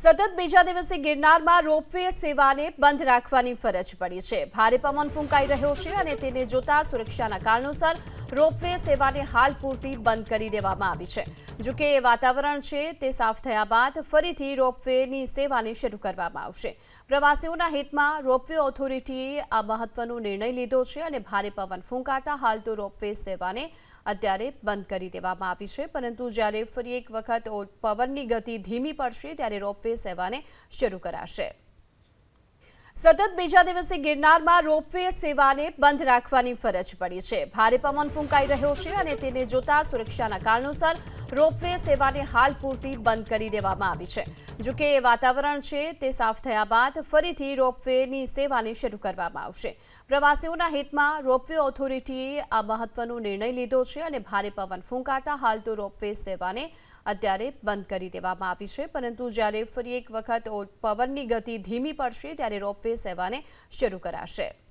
સતત બીજા દિવસે ગિરનારમાં રોપવે સેવાને બંધ રાખવાની ફરજ પડી છે. ભારે પવન ફૂંકાઈ રહ્યો છે અને તેને જોતા સુરક્ષાના કારણોસર રોપવે સેવાને હાલ પૂરતી બંધ કરી દેવામાં આવી છે. જો કે વાતાવરણ છે તે સાફ થયા બાદ ફરીથી રોપવેની સેવાને શરૂ કરવામાં આવશે. પ્રવાસીઓના હિતમાં રોપવે ઓથોરિટીએ આ મહત્વનો નિર્ણય લીધો છે અને ભારે પવન ફૂંકાતા હાલ તો રોપવે સેવાને અત્યારે બંધ કરી દેવામાં આવી છે. પરંતુ જ્યારે ફરી એક વખત પવનની ગતિ ધીમી પડશે, ત્યારે રોપવે સેવાને શરૂ કરાશે. સતત બીજા દિવસે ગિરનારમાં રોપવે સેવાને બંધ રાખવાની ફરજ પડી છે. ભારે પવન ફૂંકાઈ રહ્યો છે અને તેને જોતા સુરક્ષાના કારણોસર રોપવે સેવાને હાલ પૂરતી બંધ કરી દેવામાં આવી છે. જોકે એ વાતાવરણ છે તે સાફ થયા બાદ ફરીથી રોપવેની સેવાને શરૂ કરવામાં આવશે. પ્રવાસીઓના હિતમાં રોપવે ઓથોરિટીએ આ મહત્વનો નિર્ણય લીધો છે અને ભારે પવન ફૂંકાતા હાલ તો રોપવે સેવાને અત્યારે બંધ કરી દેવામાં આવી છે. પરંતુ જ્યારે ફરી એક વખત પવનની ગતિ ધીમી પડશે, ત્યારે રોપવે સેવાને શરૂ કરાશે.